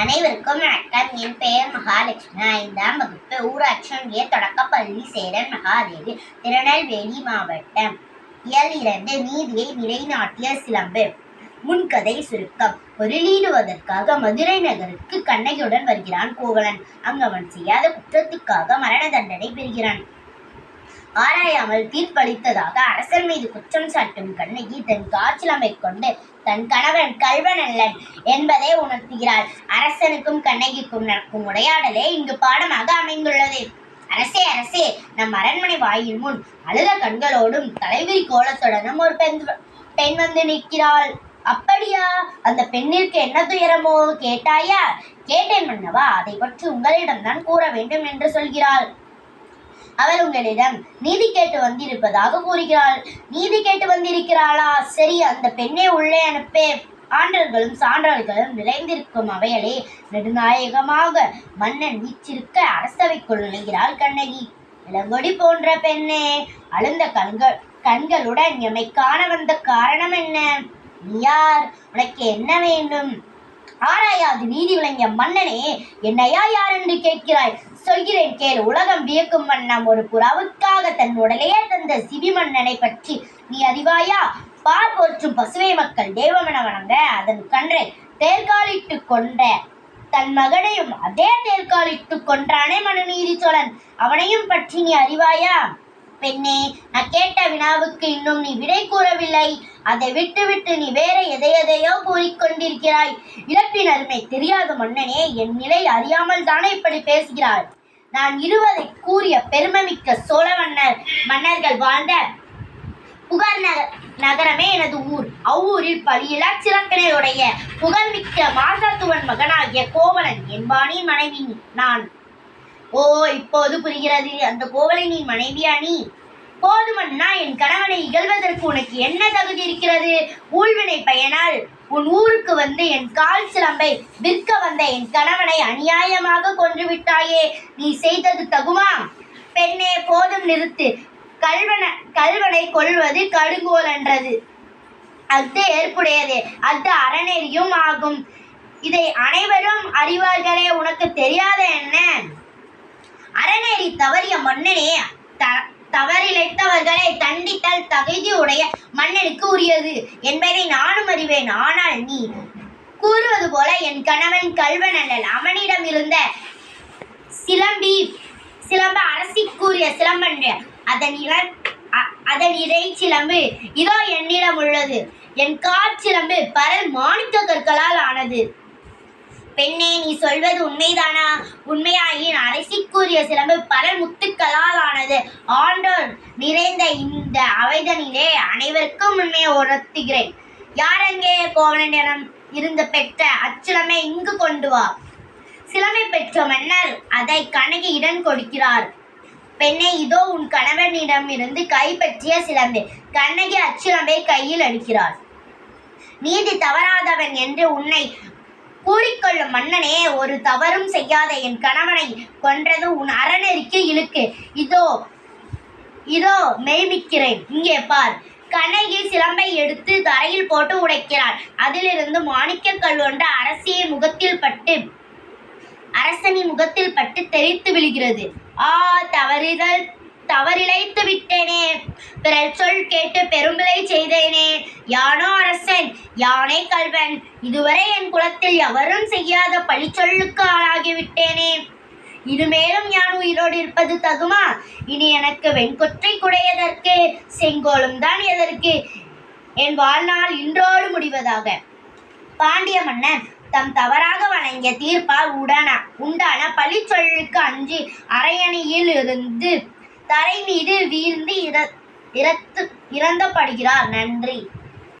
அனைவருக்கும் வணக்கம். என் பெயர் மகாலட்சுமி. ஐந்தாம் வகுப்பு ஊராட்சி ஒன்றிய தொடக்கப்பள்ளி சேரன் மகாதேவி திருநெல்வேலி மாவட்டம். இயல் இரண்டு நீதியை நிலைநாட்டிய சிலம்பு. முன்கதை சுருக்கம். பொருளீடுவதற்காக மதுரை நகருக்கு கண்ணகியுடன் வருகிறான் கோவலன். அங்கு அவன் செய்யாத குற்றத்துக்காக மரண தண்டனை பெறுகிறான். ஆராயாமல் தீர்ப்பளித்ததாக அரசன் மீது குற்றம் சாட்டும் கண்ணகி தன் காய்ச்சலமை கொண்டு தன் கணவன் கல்வன் அல்லன் என்பதை உணர்த்துகிறாள். அரசனுக்கும் கண்ணகிக்கும் நடக்கும் உரையாடலே இங்கு பாடமாக அமைந்துள்ளது. அரசே அரசே நம் அரண்மனை வாயில் முன் அழுத கண்களோடும் தலைவிரி கோலத்துடனும் ஒரு பெண் பெண் வந்து நிற்கிறாள். அப்படியா? அந்த பெண்ணிற்கு என்ன துயரமோ? கேட்டாயா? கேட்டேன் மன்னவா அதை பற்றி உங்களிடம்தான் கூற வேண்டும் என்று சொல்கிறாள். அவள் உங்களிடம் நீதி கேட்டு வந்திருப்பதாக கூறுகிறாள். நீதி கேட்டு வந்திருக்கிறாளா? சரி அந்த பெண்ணை உள்ளே அனுப்பே ஆண்டர்களும் சான்றல்களும் நிறைந்திருக்கும் அவையலே நெடுநாயகமாக மன்னன் வீச்சிருக்க அரசவைக்குள் நுழைகிறாள் கண்ணகி. இளங்கொடி போன்ற பெண்ணே அழுந்த கண்கள் கண்களுடன் எமை காண வந்த காரணம் என்ன? நீ யார்? உனக்கு என்ன வேண்டும்? ஆராயாது நீதி விளங்கிய மன்னனே என்னையா யார் என்று கேட்கிறாய்? சொல்கிறேன் கேள் உலகம் வியக்கும் வண்ணம் ஒரு புறாவுக்காக தன் உடலையே தந்த சிவி மன்னனை பற்றி. நீ அறிவாயா? பால் போற்றும் பசுவை மக்கள் தெய்வமென வணங்க அதன் கன்றை தேர்காலிட்டு கொண்ட தன் மகனையும் அதே தேர்காலிட்டு கொன்றானே மனுநீதி சோழன். அவனையும் பற்றி நீ அறிவாயா? பெண்ணே நான் கேட்ட வினாவுக்கு இன்னும் நீ விடை கூறவில்லை. அதை விட்டுவிட்டு நீ வேற எதையெதையோ கூறிக்கொண்டிருக்கிறாய் இழப்பின் அருமை தெரியாத மன்னனே என் நிலை அறியாமல் தானே இப்படி பேசுகிறாய்? நான் இருவதை கூறிய பெருமைமிக்க சோழ மன்னர் மன்னர்கள் வாழ்ந்த புகார் நக நகரமே எனது ஊர். அவ்வூரில் பலியிலா சிறப்பினையுடைய புகழ்மிக்க மாசாத்துவன் மகனாகிய கோவலன் என்பானின் மனைவி நான். ஓ இப்போது புரிகிறது. அந்த கோவலனின் மனைவியா நீ? போதுமன்னா என் கணவனை இகழ்வதற்கு உனக்கு என்ன தகுதி இருக்கிறது? ஊழ்வினை பயனால் உன் ஊருக்கு வந்து என் கால் சிலம்பை விற்க வந்த என் கணவனை அநியாயமாக கொன்று விட்டாயே நீ செய்தது தகுமா பெண்ணே போதும் நிறுத்து. கல்வன கல்வனை கொள்வது கடுங்கோல் என்றது அது ஏற்புடையது அது அறநெறியும் ஆகும். இதை அனைவரும் அறிவார்களே உனக்கு தெரியாத என்ன? அறநெறி தவறிய மன்னனே த- தவறிழைத்தவர்களை தண்டித்தல் தகுதியுடைய மன்னனுக்கு உரியது என்பதை நானும் அறிவேன். ஆனால் நீ கூறுவது போல என் கணவன் கல்வன் அல்லல் அவனிடம் இருந்த சிலம்பி சிலம்ப அரசி கூறிய சிலம்பன் அதன் இற அதன் இறை சிலம்பு இதோ என்னிடம் உள்ளது. என் காற் சிலம்பு பரல் மாணிக்க கற்களால் ஆனது. பெண்ணே நீ சொல்வது உண்மைதானா? உண்மையாயின் அரசி கூறிய சிலம்பு பல முத்துக்களால் ஆனது ஆண்டோர் நிறைந்த இந்த அவைதனிலே அனைவருக்கும் உண்மையை உணர்த்துகிறேன். யாரெங்கே கோவலனிடம் இருந்து பெற்ற அச்சிலமை இங்கு கொண்டு வா. சிலமை பெற்ற மன்னர் அதை கணக்கு இடம் கொடுக்கிறார். பெண்ணே இதோ உன் கணவனிடம் இருந்து கைப்பற்றிய சிலம்பு. கண்ணகி அச்சிலம்பை கையில் அடிக்கிறார். நீதி தவறாதவன் என்று உன்னை கூறிக்கொள்ளும் மன்னனே ஒரு தவறும் செய்யாத என் கணவனை கொன்றது உன் அறநெறிக்கு இழுக்கு. இதோ இதோ மெய்மிக்கிறேன் இங்கே பார். கண்ணகி சிலம்பை எடுத்து தரையில் போட்டு உடைக்கிறாள். அதிலிருந்து மாணிக்க கல் ஒன்று அரசியை முகத்தில் பட்டு அரசனின் முகத்தில் பட்டு தெரித்து விழுகிறது. ஆ தவறிதல் தவறிழைத்து விட்டேனே பிறர் சொல் கேட்டு பெரும்பிழை செய்தேனே. யானோ அரசன் யானே கல்வன் இதுவரை என் குலத்தில் எவரும் செய்யாத பழிச்சொல்லுக்கு ஆளாகிவிட்டேனே. மேலும் யான் உயிரோடு இருப்பது தகுமா? இனி எனக்கு வெண்கொற்றை குடையதற்கு செங்கோலும் தான் எதற்கு? என் வாழ்நாள் இன்றோடு முடிவதாக. பாண்டிய மன்னன் தம் தவறாக வழங்கிய தீர்ப்பால் உடன உண்டான பழிச்சொல்லுக்கு அஞ்சு அரையணியில் இருந்து தரை மீது வீழ்ந்து இற இறத்து இறந்தப்படுகிறார். நன்றி.